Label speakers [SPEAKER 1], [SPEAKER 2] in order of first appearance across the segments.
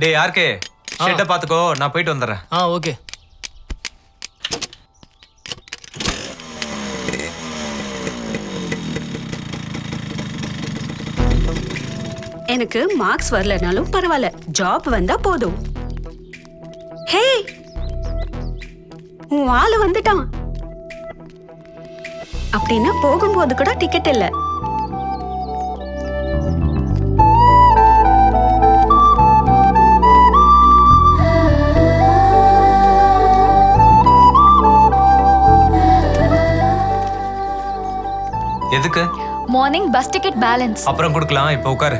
[SPEAKER 1] டேய் யாருக்கே? ஷெட்டை பாத்துக்கோ நான் போயிட்டு வந்துடுறேன்.
[SPEAKER 2] ஆ ஓகே.
[SPEAKER 3] எனக்கு மார்க்ஸ் வரலனாலும் பரவாயில்ல. ஜாப் வந்தா போதும். ஹே உன் ஆளு வந்துட்டான். அப்படின்னா போகும்போது கூட டிக்கெட் இல்ல.
[SPEAKER 1] எதுக்கு?
[SPEAKER 4] மார்னிங் பஸ் டிக்கெட் பேலன்ஸ்
[SPEAKER 1] அப்புறம் கொடுக்கலாம் இப்போ உட்காரு.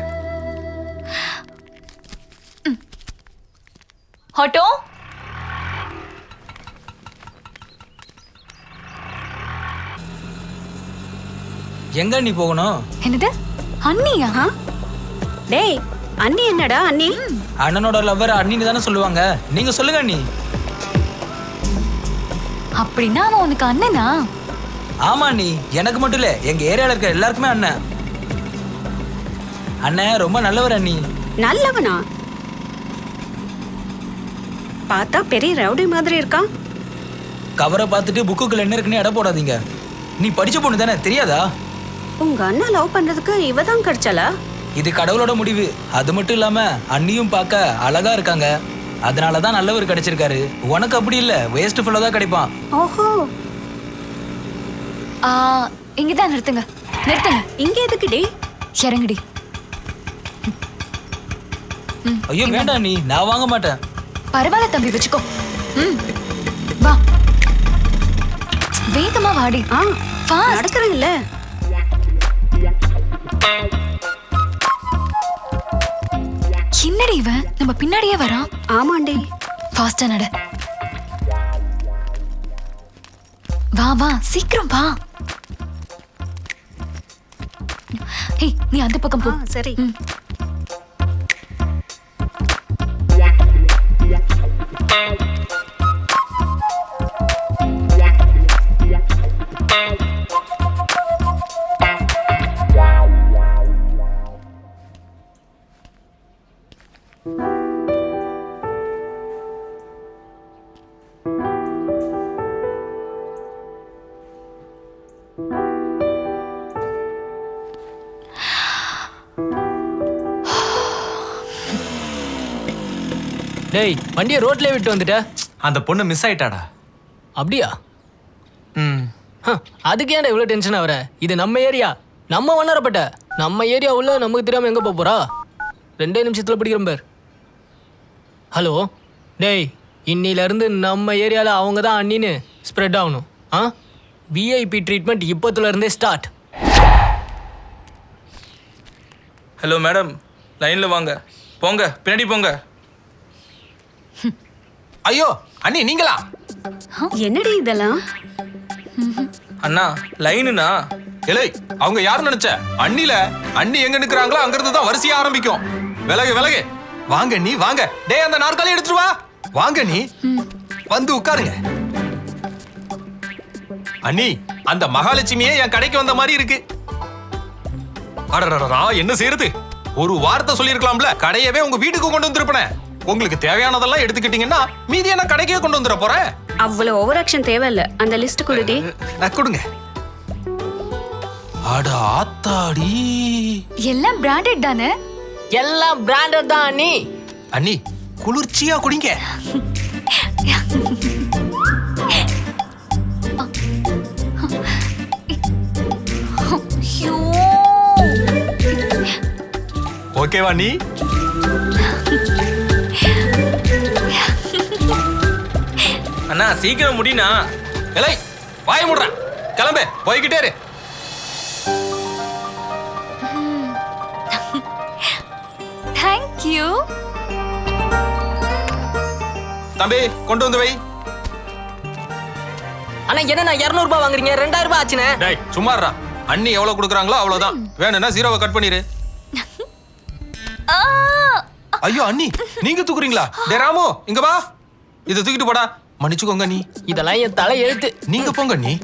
[SPEAKER 4] ஆட்டோ
[SPEAKER 5] எங்க நீ போகணும்?
[SPEAKER 4] என்னது? அண்ணியா?
[SPEAKER 3] டேய் அண்ணி என்னடா அண்ணி?
[SPEAKER 5] அண்ணனோட லவ்வர் அண்ணின்னு தானே சொல்லுவாங்க. நீங்க சொல்லுங்க அண்ணி.
[SPEAKER 4] அப்படின்னா அவன் உனக்கு அண்ணனா?
[SPEAKER 5] ஆமா அண்ணி எனக்கு மட்டும் இல்ல எங்க ஏரியால இருக்க எல்லாருக்குமே அண்ணன். அண்ணன் ரொம்ப நல்லவர் அண்ணி.
[SPEAKER 3] நல்லவனா? பார்த்தா பெரிய ரவுடி மாதிரி இருக்கான்
[SPEAKER 5] கவரை பார்த்துட்டு புக்குக்குள்ள என்ன இருக்குன்னு எடை போடாதீங்க. நீ படிச்ச பொண்ணு தானே தெரியாதா?
[SPEAKER 3] உங்க அண்ணா லவ் பண்றதுக்கு இவ தான் கிடைச்சாளா?
[SPEAKER 5] இது கடவுளோட முடிவு. அது மட்டும் இல்லாம அண்ணியும் பார்க்க அழகா இருக்காங்க. அதனால தான் நல்லவர் கிடைச்சிருக்காரு. உனக்கு அப்படி இல்ல வேஸ்ட் ஃபுல்லா தான் கிடைப்பான்.
[SPEAKER 3] ஓஹோ.
[SPEAKER 4] இங்கதான் நிறுத்துங்க. நிறுத்துங்க.
[SPEAKER 3] இங்க எதுக்குடி
[SPEAKER 4] இறங்குடி.
[SPEAKER 5] ஐயோ வேண்டாம் நீ. நான் வாங்க மாட்டேன்.
[SPEAKER 4] பரவாயில்ல தம்பி வச்சுக்கோ. ம் வா. வேகமா வாடி.
[SPEAKER 3] ஆ
[SPEAKER 4] ஃபாஸ்ட்
[SPEAKER 3] நடக்கிறேன்ல.
[SPEAKER 4] என்னடி இவன்? நம்ம பின்னாடியே வரான்.
[SPEAKER 3] ஆமாண்டி.
[SPEAKER 4] ஃபாஸ்டா நட. வா வா. சீக்கிரம் வா. நீ அந்த பக்கம் போ
[SPEAKER 3] ஆ சரி
[SPEAKER 4] ம்.
[SPEAKER 2] டேய் வண்டியை ரோட்லயே விட்டு வந்துட்ட.
[SPEAKER 1] அந்த பொண்ணு மிஸ் ஆயிட்டாடா.
[SPEAKER 2] அப்படியா?
[SPEAKER 1] ம்.
[SPEAKER 2] ஹ, அதுக்கு ஏன்டா இவ்வளோ டென்ஷன் ஆகுற? இது நம்ம ஏரியா. நம்ம வண்ணாரப்பட்ட. நம்ம ஏரியா உள்ள நமக்கு தெரியாம எங்க போப் போறா? ரெண்டே நிமிஷத்துல பிடிக்கிறோம் பேர். ஹலோ? டேய் இன்னில இருந்து நம்ம ஏரியால அவங்க தான் அண்ணின்னு ஸ்ப்ரெட் ஆகணும். ஆ? விஐபி ட்ரீட்மெண்ட் இப்போத்துல இருந்தே ஸ்டார்ட்
[SPEAKER 6] ஹலோ மேடம் லைன்ல வாங்க. போங்க. பின்னாடி போங்க.
[SPEAKER 1] ஐயோ அண்ணி நீங்களா?
[SPEAKER 3] என்னடி இதெல்லாம்?
[SPEAKER 6] அண்ணா லைனுண்ணா.
[SPEAKER 1] இலை அவங்க யார் நினைச்ச? அண்ணில அண்ணி எங்க நிக்கிறாங்களோ அங்க இருந்து தான் வரிசையா ஆரம்பிக்கும். விலகு விலகு. வாங்க நீ வாங்க. டேய் அந்த நாற்காலி எடுத்துட்டு வா. வாங்க நீ வந்து உட்காருங்க. அண்ணி அந்த மகாலட்சுமியே என் கடைக்கு வந்த மாதிரி இருக்கு. அடடடடா என்ன செய்யறது? ஒரு வார்த்தை சொல்லியிருக்கலாம்ல. கடையவே உங்க வீட்டுக்கு கொண்டு வந்திருப்பேன். உங்களுக்கு தேவையானதெல்லாம் எடுத்துக்கிட்டீங்கன்னா மீதி என்ன கடைக்கே கொண்டு வந்துட போறேன்.
[SPEAKER 3] அவ்வளவு ஓவர் ஆக்ஷன் தேவையில்ல. அந்த லிஸ்ட் கொடுடி.
[SPEAKER 1] நான் கொடுங்க. அட ஆத்தாடி.
[SPEAKER 4] எல்லாம் பிராண்டட் தானே?
[SPEAKER 2] எல்லாம் பிராண்டட் தான் அண்ணி.
[SPEAKER 1] அண்ணி குளிர்ச்சியா குடிங்க. ஓகேவா நீ
[SPEAKER 6] அண்ணா சீக்கிரம் முடினா
[SPEAKER 1] எலை வாய முடுறேன் கிளம்பு போய்கிட்டே இரு.
[SPEAKER 4] தேங்க்யூ
[SPEAKER 1] தம்பி கொண்டு வந்து வை.
[SPEAKER 2] ஆனா என்ன நான் இரநூறுபா வாங்குறீங்க? ரெண்டாயிரம் ரூபாய் ஆச்சுண்ணே.
[SPEAKER 1] டேய் சும்மாறா அண்ணி எவ்வளவு கொடுக்குறாங்களோ அவ்வளவுதான். வேணும்னா ஜீரோவை கட் பண்ணிரு.
[SPEAKER 4] ஆ.
[SPEAKER 1] ஐயோ அண்ணி நீங்க தூக்குறீங்களா? டே ராமு இங்க வா. இதை தூக்கிட்டு போடா. மன்னிச்சுக்கோங்க நீ.
[SPEAKER 2] இதெல்லாம் என் தலை எழுத்து.
[SPEAKER 1] நீங்க போங்க நீ.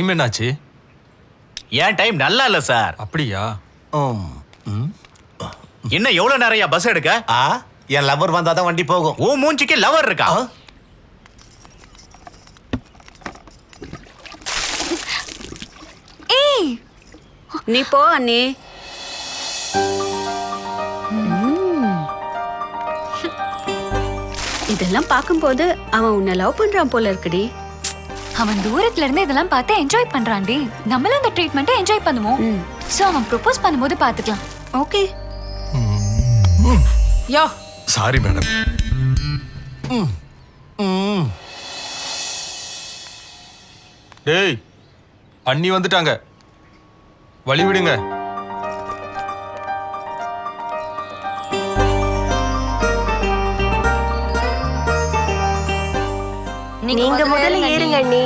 [SPEAKER 1] டைம் என்னாச்சு?
[SPEAKER 7] ஏன் டைம் நல்லா இல்ல சார்.
[SPEAKER 1] அப்படியா?
[SPEAKER 7] இன்னும் எவ்வளவு நிறைய பஸ் எடுக்க?
[SPEAKER 8] ஆ என் லவர் வந்தாதான் வண்டி போகும்.
[SPEAKER 7] ஓ மூஞ்சிக்கு லவர் இருக்கா?
[SPEAKER 3] நீ போ அண்ணி. இதெல்லாம் பார்க்கும்போது அவன் உன்னை லவ் பண்றான் போல இருக்குடி.
[SPEAKER 4] அவன் தூரத்துல இருந்து இதெல்லாம் பார்த்து என்ஜாய் பண்றான்டி. நம்மளும் இந்த ட்ரீட்மெண்ட்டை என்ஜாய் பண்ணுவோம். சோ அவன் ப்ரொபோஸ் பண்ணும்போது பாத்துக்கலாம்
[SPEAKER 3] ஓகே
[SPEAKER 4] யோ.
[SPEAKER 1] சாரி மேடம் டேய் அண்ணி வந்துட்டாங்க. வழி விடுங்க.
[SPEAKER 9] நீங்க முதல்ல ஏறுங்க அண்ணி.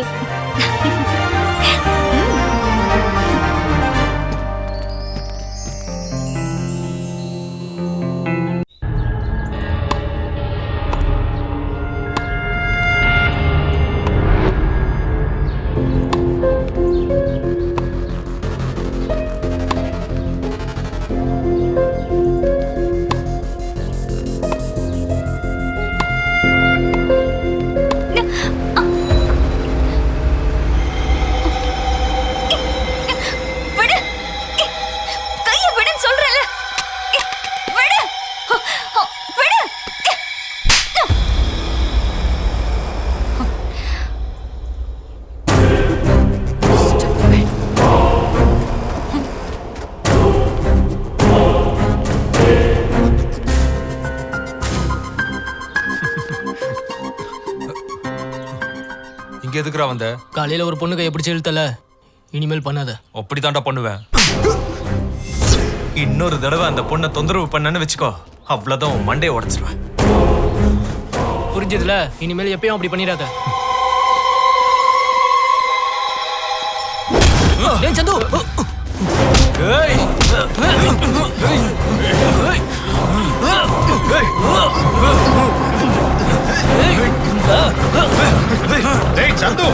[SPEAKER 1] இங்க எதுக்குறா வந்த?
[SPEAKER 2] காலையில ஒரு பொண்ணு கையை பிடிச்சி இழுத்தல இனிமேல் பண்ணாத.
[SPEAKER 1] அப்படித்தான்டா பண்ணுவேன்.
[SPEAKER 10] இன்னொரு தடவை அந்த பொண்ணை தொந்தரவு பண்ணன்னு வச்சுக்கோ அவ்வளவுதான் உன் மண்டையை உடைச்சிருவேன்.
[SPEAKER 2] புரிஞ்சதுல? இனிமேல் எப்பயும் அப்படி பண்ணிடாத. டேய் சந்து!
[SPEAKER 8] டேய் சந்து.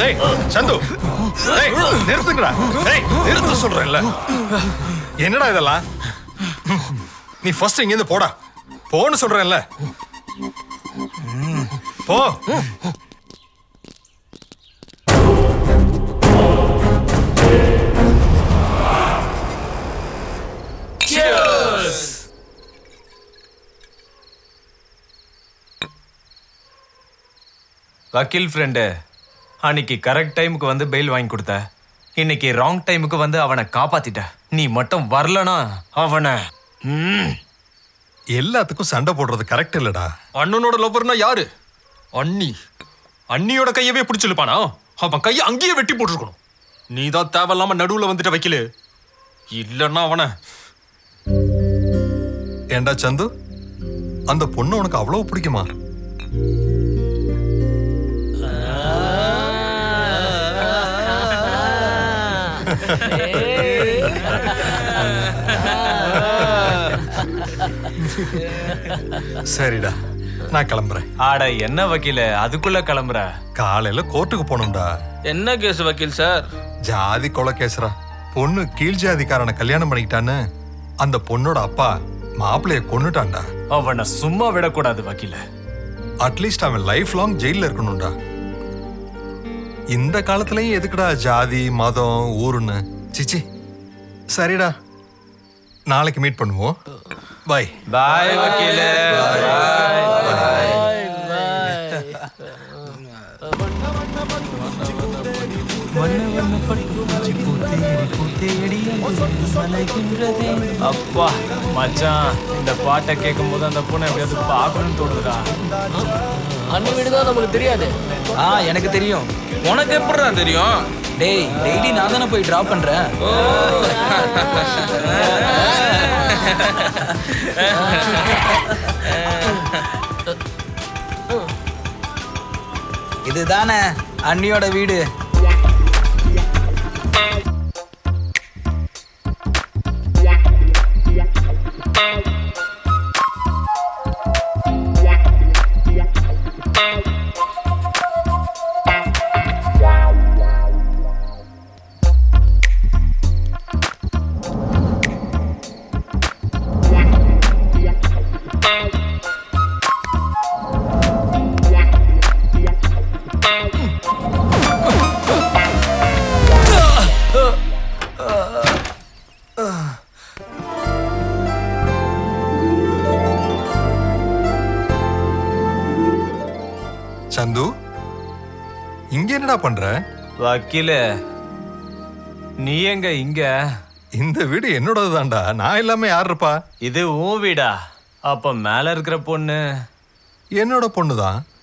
[SPEAKER 8] டேய் சந்து. டேய் நிறுத்துங்கடா. டேய் நிறுத்து சொல்றேன்ல. என்னடா இதெல்லாம்? நீ ஃபர்ஸ்ட் இங்க இருந்து போடா. போன்னு சொல்றேன்ல. போ.
[SPEAKER 10] வக்கீல் ஃப்ரெண்டு அன்னைக்கு கரெக்ட் டைமுக்கு வந்து பெயில் வாங்கி கொடுத்த. இன்னைக்கு ராங் டைமுக்கு வந்து அவனை காப்பாத்திட்ட. நீ மட்டும் வரலனா அவனை.
[SPEAKER 8] எல்லாத்துக்கும் சண்டை போடுறது கரெக்ட் இல்லடா.
[SPEAKER 1] அண்ணனோட லவ்வர்னா யாரு? அண்ணி. அண்ணியோட கையவே பிடிச்சிருப்பானா? அவன் கையை அங்கேயே வெட்டி போட்டிருக்கணும். நீ தான் தேவையில்லாம நடுவுல வந்துட்ட வைக்கல. இல்லன்னா அவனை.
[SPEAKER 8] ஏண்டா சந்து? அந்த பொண்ணு உனக்கு அவ்வளவு பிடிக்குமா? சரிடா நான் கிளம்புறேன்.
[SPEAKER 10] ஆட என்ன வக்கீல? அதுக்குள்ள கிளம்புற?
[SPEAKER 8] காலையில கோர்ட்டுக்கு போகணும்டா.
[SPEAKER 6] என்ன கேஸ் வக்கீல் சார்?
[SPEAKER 8] ஜாதி கொலை கேசுறா பொண்ணு கீழ் ஜாதிக்காரனை கல்யாணம் பண்ணிக்கிட்டான்னு அந்த பொண்ணோட அப்பா மாப்பிளைய கொன்னுட்டான்டா.
[SPEAKER 10] அவனை சும்மா விடக்கூடாது வக்கீல.
[SPEAKER 8] அட்லீஸ்ட் அவன் லைஃப் லாங் ஜெயில இருக்கணும்டா. இந்த காலத்துலயும் எதுக்குடா ஜாதி மதம் ஊருன்னு? சிச்சி. சரிடா. நாளைக்கு மீட் பண்ணுவோம். பாய்
[SPEAKER 10] பாய் வக்கீல. அப்பா மச்சான் இந்த பாட்டை கேட்கும் போது அந்த பொண்ணை எப்படியாவது பார்க்கணும்னு தோணுதுடா.
[SPEAKER 2] அண்ணன் வீடு தான் நமக்கு தெரியாது.
[SPEAKER 5] ஆ எனக்கு தெரியும்.
[SPEAKER 6] உனக்கு எப்படிடா தெரியும்?
[SPEAKER 5] டேய் டெய்லி நான் தானே போய் டிராப் பண்றேன். இதுதானே அண்ணியோட வீடு.
[SPEAKER 8] சந்து இங்க என்னடா பண்ற?
[SPEAKER 10] வக்கீல நீ எங்க இங்க?
[SPEAKER 8] இந்த வீடு என்னோடது தான்டா நான் இல்லாம யார் இருப்பா?
[SPEAKER 10] இது உன் வீடா? அப்ப மேல இருக்கிற பொண்ணு?
[SPEAKER 8] என்னோட பொண்ணுதான். ஹம்,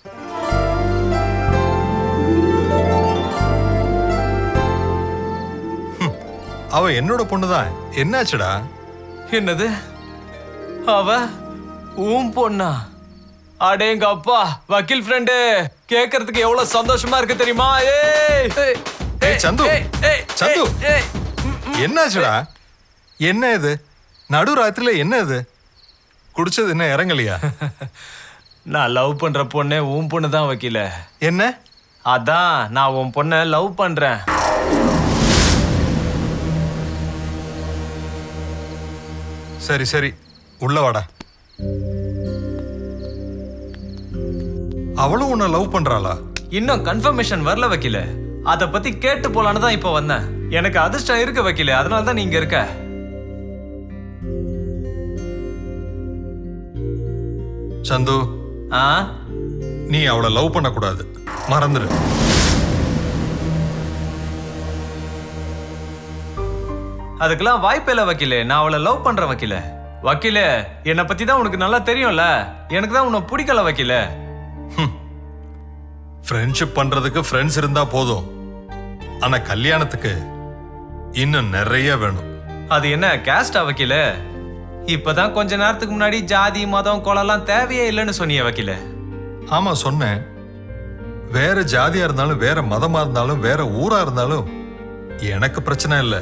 [SPEAKER 8] அவ என்னோட பொண்ணுதான் என்னாச்சுடா?
[SPEAKER 10] என்னது? அவ உன் பொண்ணா? அடேங்க அப்பா வக்கீல் ஃப்ரெண்டு கேக்குறதுக்கு எவ்வளவு சந்தோஷமா இருக்கு தெரியுமா? ஏய்! ஏய்,
[SPEAKER 8] ஏய் சந்து. சந்து.
[SPEAKER 10] ஏய்,
[SPEAKER 8] என்னாச்சுடா? என்ன இது? நடு ராத்திரில என்ன இது? குடிச்சது என்ன இறங்கலையா?
[SPEAKER 10] நான் லவ் பண்ற பொண்ணே உன் பொண்ணு தான் வக்கீல.
[SPEAKER 8] என்ன?
[SPEAKER 10] அதான் நான் உன் பொண்ணை லவ் பண்றேன்.
[SPEAKER 8] சரி சரி. உள்ள வாடா. அவளும் உன்னை லவ் பண்றாளா?
[SPEAKER 10] இன்னும் கன்ஃபர்மேஷன் வரல வக்கீல. அத பத்தி கேட்டு போலான்னு தான் இப்போ வந்தேன். எனக்கு அதிர்ஷ்டம் இருக்கு வக்கீல. அதனால தான் நீங்க இருக்க.
[SPEAKER 8] சந்து
[SPEAKER 10] ஆ?
[SPEAKER 8] நீ அவளை லவ் பண்ணக்கூடாது. மறந்துடு
[SPEAKER 10] அதுக்கெல்லாம் வாய்ப்பே இல்லை வக்கீலே. நான் அவளை லவ் பண்றேன் வக்கீல. வக்கீலே என்னை பத்தி தான் உனக்கு நல்லா தெரியும்ல? எனக்கு தான் உன்னை பிடிக்கல வக்கீல.
[SPEAKER 8] ஃப்ரெண்ட்ஷிப் பண்றதுக்கு ஃப்ரெண்ட்ஸ் இருந்தா போதும். ஆனா கல்யாணத்துக்கு இன்னும் நிறைய வேணும்.
[SPEAKER 10] அது என்ன கேஸ்டா வக்கீல? இப்பதான் கொஞ்ச நேரத்துக்கு முன்னாடி ஜாதி மதம் கொலைலாம் தேவையே இல்லைன்னு சொன்னியே வக்கீல.
[SPEAKER 8] ஆமா சொன்னேன். வேற ஜாதியா இருந்தாலும் வேற மதமா இருந்தாலும் வேற ஊரா இருந்தாலும் எனக்கு பிரச்சனை இல்லை.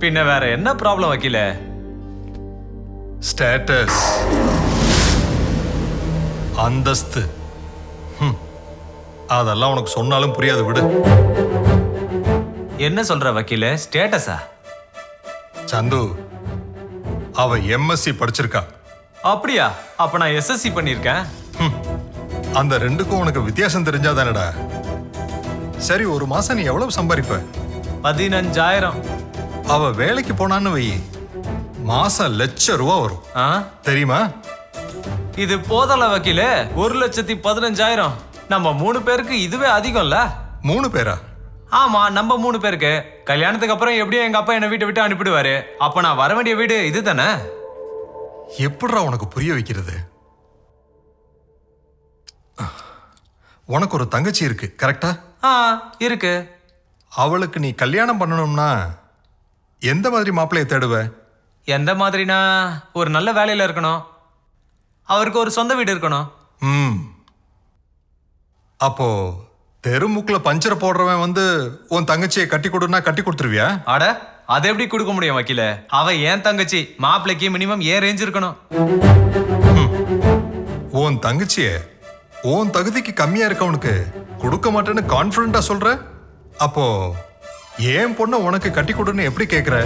[SPEAKER 10] பின்ன வேற என்ன ப்ராப்ளம் வக்கீல
[SPEAKER 8] ஸ்டேட்டஸ் அந்தஸ்து. அதெல்லாம் உனக்கு சொன்னாலும் புரியாது விடு.
[SPEAKER 10] என்ன சொல்ற வக்கீல? ஸ்டேட்டஸா
[SPEAKER 8] சந்து அவ எம்எஸ்சி படிச்சிருக்கா.
[SPEAKER 10] அப்படியா? அப்ப நான் எஸ்எஸ்சி பண்ணிருக்கேன்.
[SPEAKER 8] அந்த ரெண்டுக்கும் உனக்கு வித்தியாசம் தெரிஞ்சாதானடா. சரி ஒரு மாசம் நீ எவ்வளவு சம்பாதிப்ப
[SPEAKER 10] பதினஞ்சாயிரம்.
[SPEAKER 8] அவ வேலைக்கு போனான்னு வை. மாசம் லட்ச ரூபா வரும்.
[SPEAKER 10] ஆ?
[SPEAKER 8] தெரியுமா?
[SPEAKER 10] இது போதல வக்கீல ஒரு லட்சத்தி பதினஞ்சாயிரம். நம்ம மூணு பேருக்கு இதுவே அதிகம்ல?
[SPEAKER 8] மூணு பேரா?
[SPEAKER 10] ஆமா நம்ம மூணு பேருக்கு. கல்யாணத்துக்கு அப்புறம் எப்படியும் எங்க அப்பா என்னை வீட்டை விட்டு அனுப்பிடுவாரு. அப்ப நான் வர வேண்டிய வீடு இதுதானே?
[SPEAKER 8] எப்படிடா உனக்கு புரிய வைக்கிறது? உனக்கு ஒரு தங்கச்சி இருக்கு கரெக்டா
[SPEAKER 10] ஆ இருக்கு.
[SPEAKER 8] அவளுக்கு நீ கல்யாணம் பண்ணணும்னா எந்த மாதிரி மாப்பிள்ளைய தேடுவ?
[SPEAKER 10] எந்த மாதிரினா ஒரு நல்ல வேலையில இருக்கணும். அவருக்கு ஒரு சொந்த வீடு இருக்கணும்.
[SPEAKER 8] ம். அப்போ தெருமுக்குல பஞ்சரை போடுறவன் வந்து உன் தங்கச்சியை கட்டி கொடுன்னா கட்டி கொடுத்துருவியா?
[SPEAKER 10] அட அதை எப்படி கொடுக்க முடியும் வக்கீல? அவ ஏன் தங்கச்சி? மாப்பிள்ளைக்கு மினிமம் ஏன் ரேஞ்ச் இருக்கணும்.
[SPEAKER 8] உன் தங்கச்சிய உன் தகுதிக்கு கம்மியா இருக்கவனுக்கு கொடுக்க மாட்டேன்னு கான்பிடண்டா சொல்ற? அப்போ ஏன் பொண்ணை உனக்கு கட்டி கொடுன்னு எப்படி கேக்குற?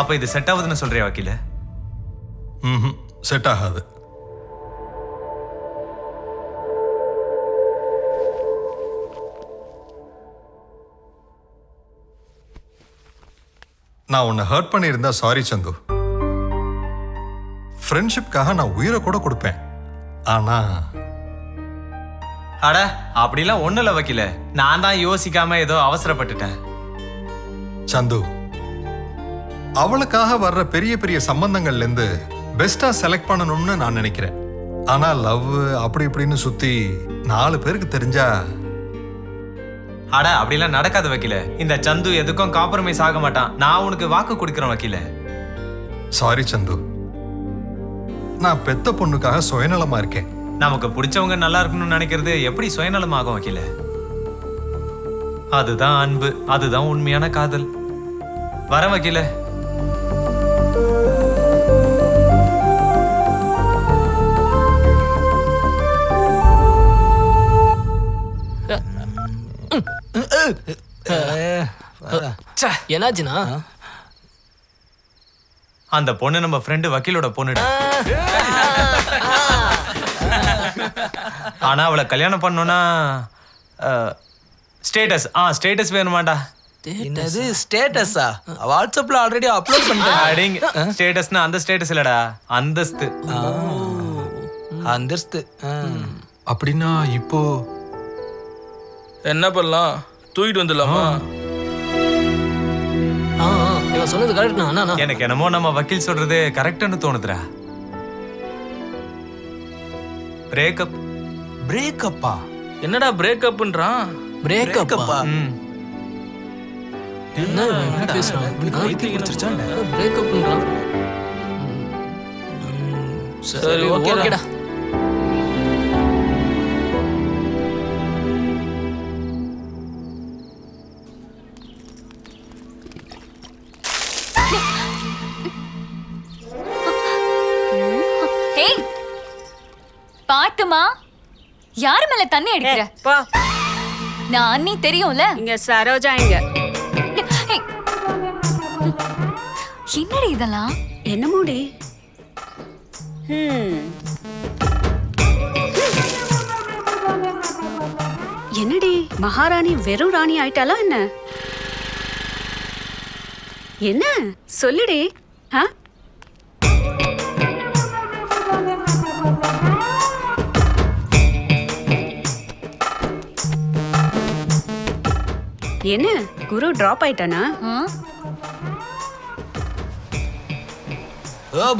[SPEAKER 10] அப்ப இது செட் ஆகுதுன்னு சொல்றியா வக்கீல?
[SPEAKER 8] ம் செட் ஆகாது. நான் உன்னை ஹர்ட் பண்ணியிருந்தா சாரி சந்து. ஃப்ரெண்ட்ஷிப்காக நான் உயிரை கூட கொடுப்பேன். ஆனா
[SPEAKER 10] அட அப்படிலாம் ஒண்ணு இல்ல வக்கீல. நான் தான் யோசிக்காம ஏதோ அவசரப்பட்டுட்டேன்.
[SPEAKER 8] சந்து அவளுக்காக வர்ற பெரிய பெரிய சம்பந்தங்கள்ல இருந்து பெஸ்டா செலக்ட் பண்ணணும்னு நான் நினைக்கிறேன். ஆனா லவ் அப்படி இப்படின்னு சுத்தி நாலு பேருக்கு தெரிஞ்சா
[SPEAKER 10] அட அப்படிலாம் நடக்காத வக்கீல. இந்த சந்து எதுக்கும் காம்ப்ரமைஸ் ஆக மாட்டான். நான் உனக்கு வாக்கு கொடுக்குறேன் வக்கீல.
[SPEAKER 8] சாரி சந்து. நான் பெத்த பொண்ணுக்காக சுயநலமா இருக்கேன்.
[SPEAKER 10] நமக்கு பிடிச்சவங்க நல்லா இருக்கணும்னு நினைக்கிறது எப்படி சுயநலமாகும் வக்கீல? அதுதான் அன்பு அதுதான் உண்மையான காதல். வர வக்கீல.
[SPEAKER 2] என்னாச்சுண்ணா?
[SPEAKER 10] அந்த பொண்ணு நம்ம ஃப்ரெண்டு வக்கீலோட பொண்ணுடா. ஆனா அவளை கல்யாணம் பண்ணோம்னா ஸ்டேட்டஸ் ஆ ஸ்டேட்டஸ் வேணுமாடா
[SPEAKER 5] என்னது ஸ்டேட்டஸா வாட்ஸ்அப்ல ஆல்ரெடி அப்லோட் பண்ணிட்டேன்.
[SPEAKER 10] அடிங்க. ஸ்டேட்டஸ்னா அந்த ஸ்டேட்டஸ் இல்லடா. அந்தஸ்து.
[SPEAKER 5] அந்தஸ்து.
[SPEAKER 1] அப்படின்னா இப்போ
[SPEAKER 6] என்ன பண்ணலாம்? தூக்கிட்டு வந்துடலாமா?
[SPEAKER 2] இவன் சொன்னது அண்ணா அண்ணா.
[SPEAKER 10] எனக்கு என்னமோ நம்ம வக்கீல் சொல்றது கரெக்ட்னு தோணுதுடா. பிரேக்கப்
[SPEAKER 5] பிரேக்கப்பா
[SPEAKER 6] என்னடா பிரேக்கப்ன்றான்
[SPEAKER 2] பிரேக்கப்பா
[SPEAKER 10] ம்.
[SPEAKER 2] என்ன? பேசுறான்? பிரேக்கப்ன்றான்.
[SPEAKER 6] சரி ஓகேடா.
[SPEAKER 4] பாத்துமா? யாரு மேல தண்ணி அடிக்கிற?
[SPEAKER 3] பா.
[SPEAKER 4] நான் அண்ணி தெரியும்ல?
[SPEAKER 3] இங்க சரோஜா இங்க.
[SPEAKER 4] என்னடி இதெல்லாம்?
[SPEAKER 3] என்ன மூடி ஹம். என்னடி? மகாராணி வெறும் ராணி ஆயிட்டாளா என்ன? என்ன? சொல்லுடி. ஆ? என்ன குரு டிராப் ஆயிட்டானா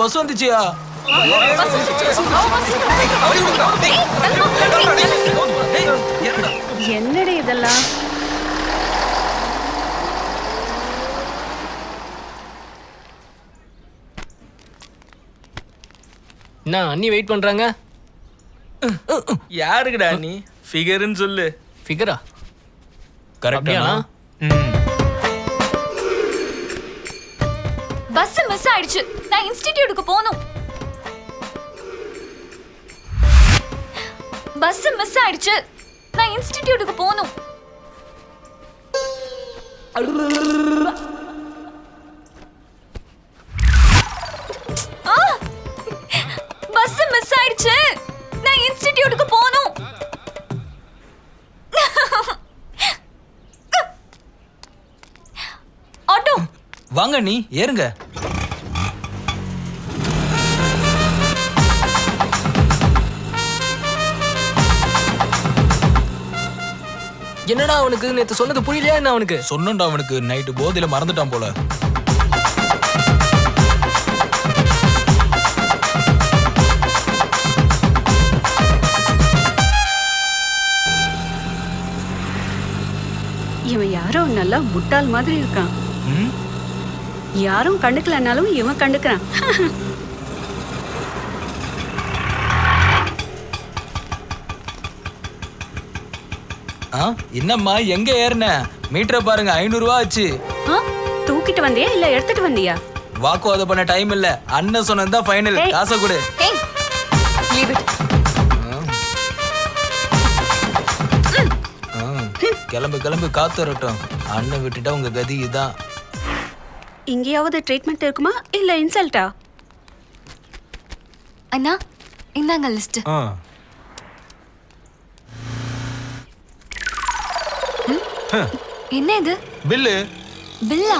[SPEAKER 5] பஸ் வந்துச்சியா
[SPEAKER 3] என்னடி இதெல்லாம்
[SPEAKER 2] என்ன அண்ணி வெயிட் பண்றாங்க
[SPEAKER 6] யாருக்குடா நீ ஃபிகர்னு சொல்லு
[SPEAKER 2] ஃபிகரா
[SPEAKER 5] கரெக்டா
[SPEAKER 2] அப்படியாண்ணா?
[SPEAKER 10] ம்.
[SPEAKER 4] பஸ் மிஸ் ஆயிடுச்சு. நான் இன்ஸ்டிடியூட்டுக்கு போகணும். பஸ் மிஸ் ஆயிடுச்சு. நான் இன்ஸ்டிடியூட்டுக்கு போகணும்.
[SPEAKER 5] வாங்க நீ ஏறுங்க.
[SPEAKER 2] என்னடா அவனுக்கு? நேத்து சொன்னது புரியலையா என்ன அவனுக்கு?
[SPEAKER 5] சொன்னோம்டா அவனுக்கு. நைட்டு போதையில மறந்துட்டான் போல.
[SPEAKER 3] இவன் யாரோ நல்லா முட்டாள் மாதிரி இருக்கான்? யாரும் கண்டுக்கலனாலும் இவன் கண்டுக்கிறான்.
[SPEAKER 5] ஆ என்னம்மா எங்க ஏறின? மீட்டரை பாருங்க ஐநூறு ரூபா ஆச்சு?
[SPEAKER 3] தூக்கிட்டு வந்தியா இல்ல எடுத்துட்டு வந்தியா?
[SPEAKER 5] வாக்குவாதம் பண்ண டைம் இல்ல. அண்ணன் சொன்னதுதான் ஃபைனல்
[SPEAKER 3] ஏய்.
[SPEAKER 5] காசை கொடு. கிளம்பு கிளம்பு காத்து வரட்டும். அண்ணன் விட்டுட்டா உங்க கதி இதான்.
[SPEAKER 3] இங்கேயாவது ட்ரீட்மெண்ட் இருக்குமா? இல்ல இன்சல்ட்டா
[SPEAKER 4] அண்ணா இந்தாங்க லிஸ்ட்
[SPEAKER 10] ஆ.
[SPEAKER 4] என்ன இது?
[SPEAKER 1] பில்லு.
[SPEAKER 4] பில்லா?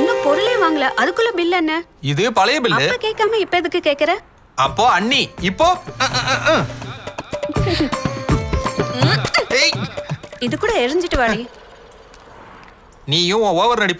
[SPEAKER 3] இன்னும் பொருளே வாங்கல. அதுக்குள்ள பில் என்ன?
[SPEAKER 1] இது பழைய பில்லு
[SPEAKER 3] அப்ப கேட்காம இப்ப எதுக்கு கேக்குற?
[SPEAKER 1] அப்போ அண்ணி. இப்போ?
[SPEAKER 3] இது கூட எரிஞ்சிட்டு வாடி.
[SPEAKER 1] நீயும் ஓவர் நடிப்ப